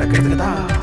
டக்கு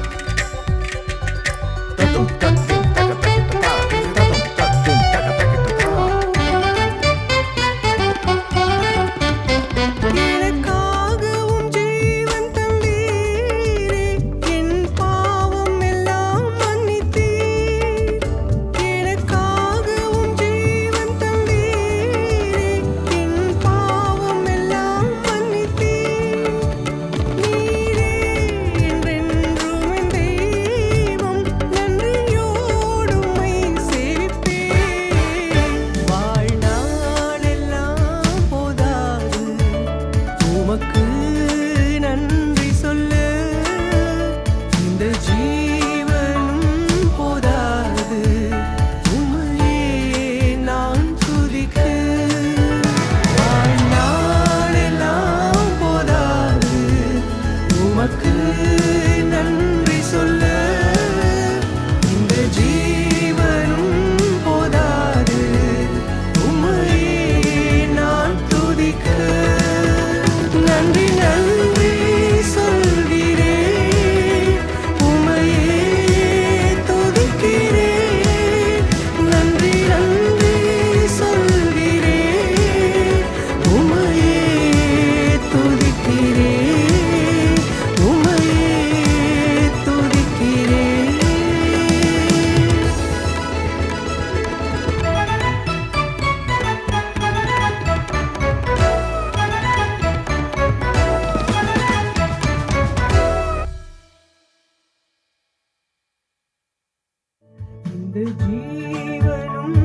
எந்த ஜீவனும்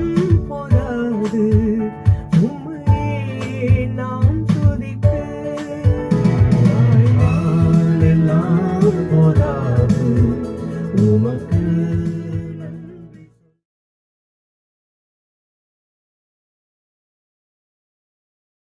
பொறாது. உம்மையே நாம் துதிக்க. வாழ்வாளெல்லாம் பொறாது. உமக்கு